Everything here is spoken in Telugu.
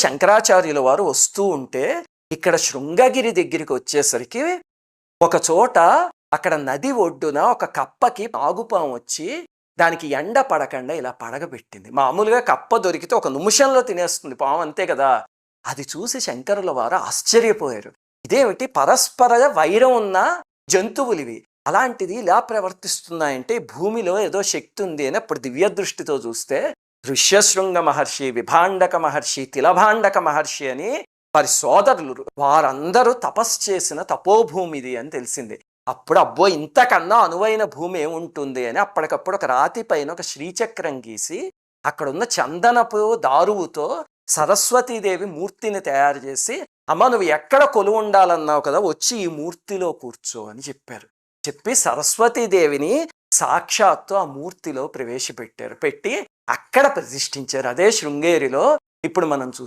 శంకరాచార్యుల వారు వస్తూ ఉంటే ఇక్కడ శృంగగిరి దగ్గరికి వచ్చేసరికి ఒక చోట అక్కడ నది ఒడ్డున ఒక కప్పకి ఆగుపాము వచ్చి దానికి ఎండ పడకుండా ఇలా పడగబెట్టింది. మామూలుగా కప్ప దొరికితే ఒక నిమిషంలో తినేస్తుంది పాము అంతే కదా. అది చూసి శంకరుల వారు ఆశ్చర్యపోయారు. ఇదేమిటి? పరస్పర వైరం ఉన్న జంతువులు ఇవి అలాంటిది ఇలా ప్రవర్తిస్తున్నాయంటే భూమిలో ఏదో శక్తి ఉంది అని అప్పుడు దివ్య దృష్టితో చూస్తే ఋష్యశృంగ మహర్షి విభాండక మహర్షి తిలభాండక మహర్షి అని వారి సోదరులు వారందరూ తపస్సు చేసిన తపోభూమి ఇది అని తెలిసింది. అప్పుడు అబ్బో ఇంతకన్నా అనువైన భూమి ఏముంటుంది అని అప్పటికప్పుడు ఒక రాతి పైన ఒక శ్రీచక్రం గీసి అక్కడున్న చందనపు దారువుతో సరస్వతీదేవి మూర్తిని తయారు చేసి అమ్మ నువ్వు ఎక్కడ కొలు ఉండాలన్నావు కదా వచ్చి ఈ మూర్తిలో కూర్చో అని చెప్పారు. చెప్పి సరస్వతీదేవిని సాక్షాత్తు ఆ మూర్తిలో ప్రవేశపెట్టారు. పెట్టి అక్కడ ప్రతిష్ఠించారు. అదే శృంగేరిలో ఇప్పుడు మనం చూసి